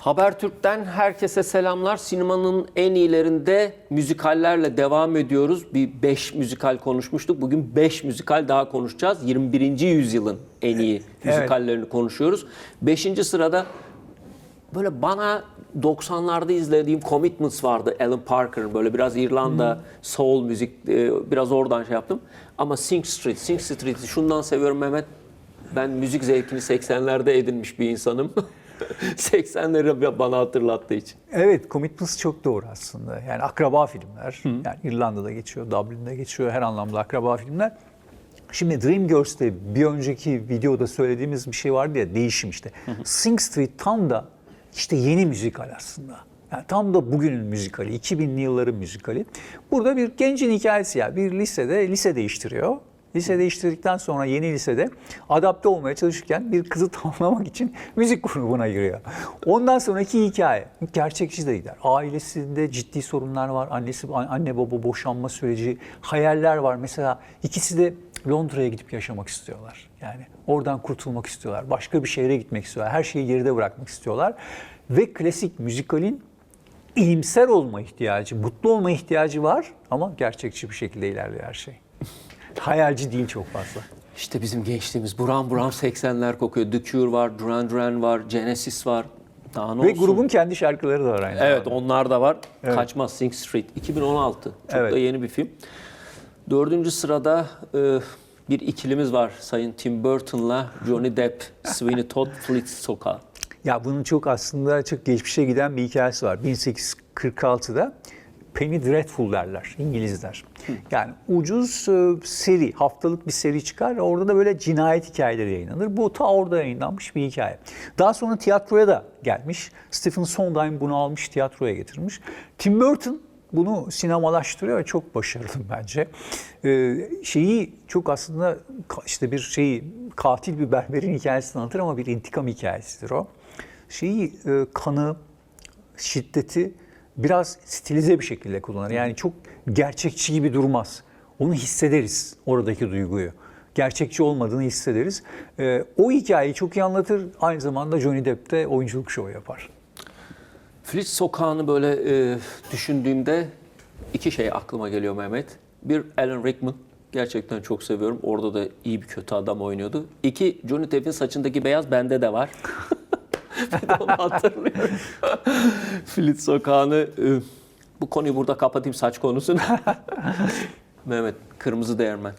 Habertürk'ten herkese selamlar. Sinemanın en iyilerinde müzikallerle devam ediyoruz. Bir 5 müzikal konuşmuştuk. Bugün 5 müzikal daha konuşacağız. 21. yüzyılın en iyi müzikallerini konuşuyoruz. 5. sırada böyle bana 90'larda izlediğim Commitments vardı. Alan Parker'ın böyle biraz İrlanda soul müzik e, biraz oradan şey yaptım. Ama Sing Street, Sing Street'i şundan seviyorum Mehmet. Ben müzik zevkini 80'lerde edinmiş bir insanım. 80'leri bana hatırlattığı için. Evet, Commitments çok doğru aslında. Yani akraba filmler. Yani İrlanda'da geçiyor, Dublin'de geçiyor. Her anlamda akraba filmler. Şimdi Dreamgirls'te bir önceki videoda söylediğimiz bir şey vardı ya, değişim işte. Sing Street tam da işte yeni müzikal aslında. Yani tam da bugünün müzikali, 2000'li yılların müzikali. Burada bir gencin hikayesi ya. Bir lisede lise değiştiriyor. Lise değiştirdikten sonra yeni lisede adapte olmaya çalışırken bir kızı tamamlamak için müzik grubuna giriyor. Ondan sonraki hikaye gerçekçi de gider. Ailesinde ciddi sorunlar var. Annesi anne baba boşanma süreci, hayaller var. Mesela ikisi de Londra'ya gidip yaşamak istiyorlar. Yani oradan kurtulmak istiyorlar. Başka bir şehre gitmek istiyorlar. Her şeyi geride bırakmak istiyorlar. Ve klasik müzikalin iyimser olma ihtiyacı, mutlu olma ihtiyacı var ama gerçekçi bir şekilde ilerliyor her şey. Hayalci değil çok fazla. İşte bizim gençliğimiz buram buram 80'ler kokuyor. The Cure var, Duran Duran var, Genesis var. Daha ne Ve olsun? grubun kendi şarkıları da var aynı Evet zamanda. onlar da var. Kaçmaz Sing Street 2016. Çok Evet. da yeni bir film. Dördüncü sırada e, bir ikilimiz var. Sayın Tim Burton'la Johnny Depp, Sweeney Todd, Fleet Sokağı. Ya bunun çok aslında çok geçmişe giden bir hikayesi var. 1846'da Penny Dreadful derler İngilizler. Yani ucuz e, seri, haftalık bir seri çıkar. Orada da böyle cinayet hikayeleri yayınlanır. Bu ta orada yayınlanmış bir hikaye. Daha sonra tiyatroya da gelmiş. Stephen Sondheim bunu almış tiyatroya getirmiş. Tim Burton bunu sinemalaştırıyor ve çok başarılı bence. Ee, şeyi çok aslında işte bir şeyi katil bir berberin hikayesini anlatır ama bir intikam hikayesidir o. Şeyi e, kanı, şiddeti biraz stilize bir şekilde kullanır. Yani çok gerçekçi gibi durmaz. Onu hissederiz oradaki duyguyu. Gerçekçi olmadığını hissederiz. Ee, o hikayeyi çok iyi anlatır. Aynı zamanda Johnny Depp de oyunculuk şovu yapar. Fleet Sokağı'nı böyle e, düşündüğümde iki şey aklıma geliyor Mehmet. Bir Alan Rickman. Gerçekten çok seviyorum. Orada da iyi bir kötü adam oynuyordu. İki Johnny Depp'in saçındaki beyaz bende de var. bir de onu hatırlıyorum. Fleet Sokağı'nı e, bu konuyu burada kapatayım saç konusunu. Mehmet Kırmızı Değirmen.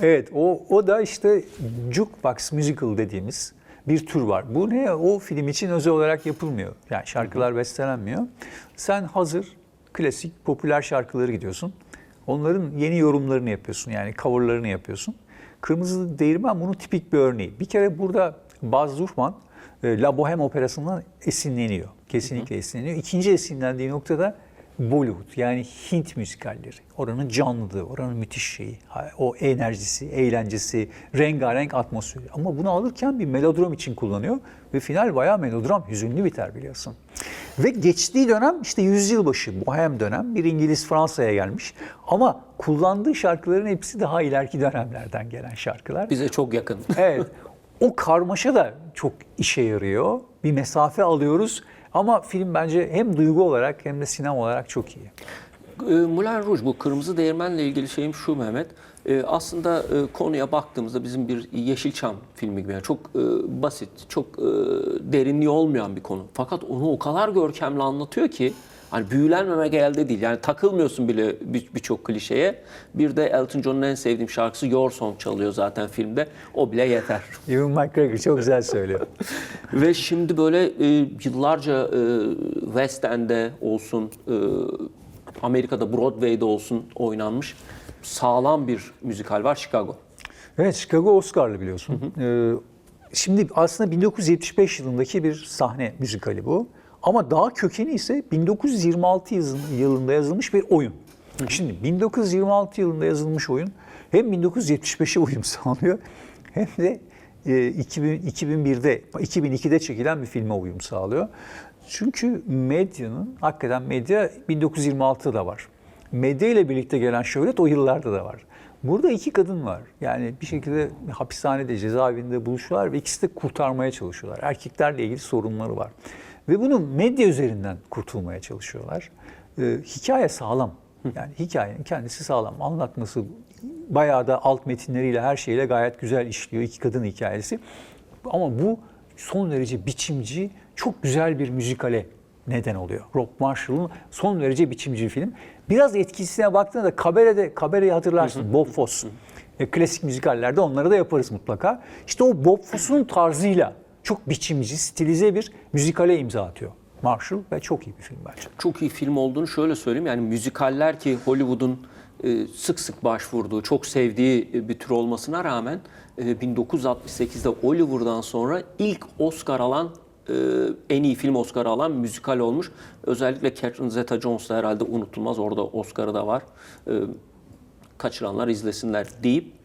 Evet, o, o da işte jukebox musical dediğimiz bir tür var. Bu ne? O film için özel olarak yapılmıyor. Yani şarkılar bestelenmiyor. Sen hazır klasik popüler şarkıları gidiyorsun. Onların yeni yorumlarını yapıyorsun. Yani coverlarını yapıyorsun. Kırmızı Değirmen bunun tipik bir örneği. Bir kere burada Baz Luhrmann La Boheme Operası'ndan esinleniyor. Kesinlikle esinleniyor. İkinci esinlendiği noktada Bollywood yani Hint müzikalleri. Oranın canlılığı, oranın müthiş şeyi, o enerjisi, eğlencesi, rengarenk atmosferi. Ama bunu alırken bir melodram için kullanıyor ve final bayağı melodram, hüzünlü biter biliyorsun. Ve geçtiği dönem işte yüzyılbaşı, bohem dönem bir İngiliz Fransa'ya gelmiş. Ama kullandığı şarkıların hepsi daha ileriki dönemlerden gelen şarkılar. Bize çok yakın. Evet. O karmaşa da çok işe yarıyor. Bir mesafe alıyoruz. Ama film bence hem duygu olarak hem de sinema olarak çok iyi. E, Moulin Rouge bu Kırmızı Değirmen'le ilgili şeyim şu Mehmet. E, aslında e, konuya baktığımızda bizim bir Yeşilçam filmi gibi yani çok e, basit, çok e, derinliği olmayan bir konu. Fakat onu o kadar görkemli anlatıyor ki hani büyülenmemek elde değil. Yani takılmıyorsun bile bir- birçok klişeye. Bir de Elton John'un en sevdiğim şarkısı Your Song çalıyor zaten filmde. O bile yeter. Ewan McGregor çok güzel söylüyor. Ve şimdi böyle e, yıllarca e, West End'de olsun, e, Amerika'da Broadway'de olsun oynanmış sağlam bir müzikal var Chicago. Evet, Chicago Oscar'lı biliyorsun. Ee, şimdi aslında 1975 yılındaki bir sahne müzikali bu. Ama daha kökeni ise 1926 yazın- yılında yazılmış bir oyun. Şimdi 1926 yılında yazılmış oyun hem 1975'e uyum sağlıyor hem de e, 2000, 2001'de, 2002'de çekilen bir filme uyum sağlıyor. Çünkü medyanın, hakikaten medya 1926'da da var. Medya ile birlikte gelen şöhret o yıllarda da var. Burada iki kadın var. Yani bir şekilde hapishanede, cezaevinde buluşuyorlar ve ikisi de kurtarmaya çalışıyorlar. Erkeklerle ilgili sorunları var. Ve bunu medya üzerinden kurtulmaya çalışıyorlar. Ee, hikaye sağlam. Yani hikayenin kendisi sağlam. Anlatması bayağı da alt metinleriyle her şeyle gayet güzel işliyor. İki kadın hikayesi. Ama bu son derece biçimci, çok güzel bir müzikale neden oluyor. Rob Marshall'ın son derece biçimci bir film. Biraz etkisine baktığında Kabere'de, Kabere'yi hatırlarsın Bob Fosse. E, klasik müzikallerde onları da yaparız mutlaka. İşte o Bob Fosse'un tarzıyla çok biçimci, stilize bir müzikale imza atıyor Marshall ve çok iyi bir film bence. çok iyi film olduğunu şöyle söyleyeyim. Yani müzikaller ki Hollywood'un e, sık sık başvurduğu, çok sevdiği e, bir tür olmasına rağmen e, 1968'de Oliver'dan sonra ilk Oscar alan e, en iyi film Oscar'ı alan müzikal olmuş. Özellikle Catherine Zeta-Jones da herhalde unutulmaz. Orada Oscar'ı da var. E, kaçıranlar izlesinler deyip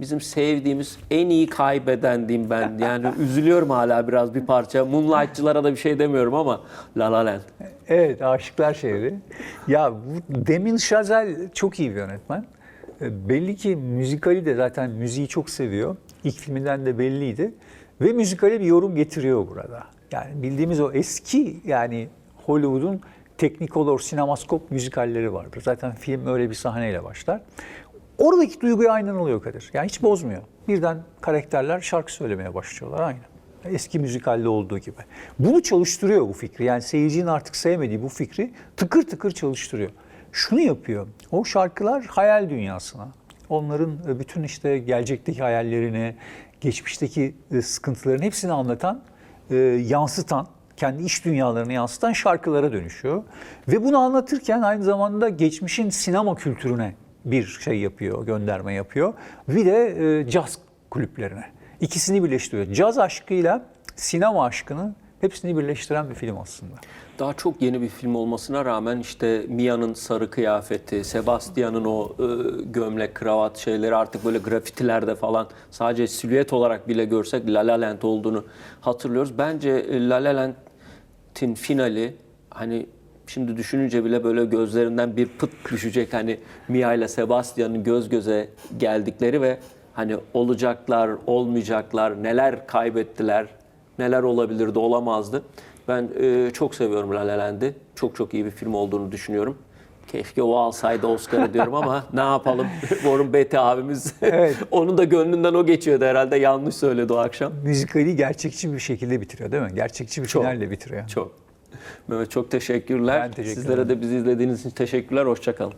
bizim sevdiğimiz en iyi kaybeden diyeyim ben. Yani üzülüyorum hala biraz bir parça. Moonlight'çılara da bir şey demiyorum ama La La Land. Evet, Aşıklar Şehri. Ya bu Demin Chazelle çok iyi bir yönetmen. E, Belli ki müzikali de zaten müziği çok seviyor. İlk filminden de belliydi. Ve müzikale bir yorum getiriyor burada. Yani bildiğimiz o eski yani Hollywood'un Technicolor, sinemaskop müzikalleri vardır. Zaten film öyle bir sahneyle başlar. Oradaki duyguyu aynen oluyor Kadir. Yani hiç bozmuyor. Birden karakterler şarkı söylemeye başlıyorlar aynı. Eski müzikalde olduğu gibi. Bunu çalıştırıyor bu fikri. Yani seyircinin artık sevmediği bu fikri tıkır tıkır çalıştırıyor. Şunu yapıyor. O şarkılar hayal dünyasına. Onların e, bütün işte gelecekteki hayallerini, geçmişteki e, sıkıntıların hepsini anlatan, e, yansıtan, kendi iç dünyalarını yansıtan şarkılara dönüşüyor. Ve bunu anlatırken aynı zamanda geçmişin sinema kültürüne bir şey yapıyor, gönderme yapıyor. Bir de e, caz kulüplerine. İkisini birleştiriyor. Caz aşkıyla sinema aşkını hepsini birleştiren bir film aslında. Daha çok yeni bir film olmasına rağmen işte Mia'nın sarı kıyafeti, Sebastian'ın o e, gömlek, kravat şeyleri artık böyle grafitilerde falan sadece silüet olarak bile görsek La La Land olduğunu hatırlıyoruz. Bence e, La La Land'in finali hani şimdi düşününce bile böyle gözlerinden bir pıt düşecek hani Mia ile Sebastian'ın göz göze geldikleri ve hani olacaklar, olmayacaklar, neler kaybettiler, neler olabilirdi, olamazdı. Ben e, çok seviyorum La La Land'i. Çok çok iyi bir film olduğunu düşünüyorum. Keşke o alsaydı Oscar'ı diyorum ama ne yapalım? Warren Beatty abimiz. Evet. Onun da gönlünden o geçiyordu herhalde. Yanlış söyledi o akşam. Müzikali gerçekçi bir şekilde bitiriyor değil mi? Gerçekçi bir Çok. finalle bitiriyor. Çok. Mehmet çok teşekkürler. Ben teşekkür Sizlere de bizi izlediğiniz için teşekkürler. Hoşçakalın.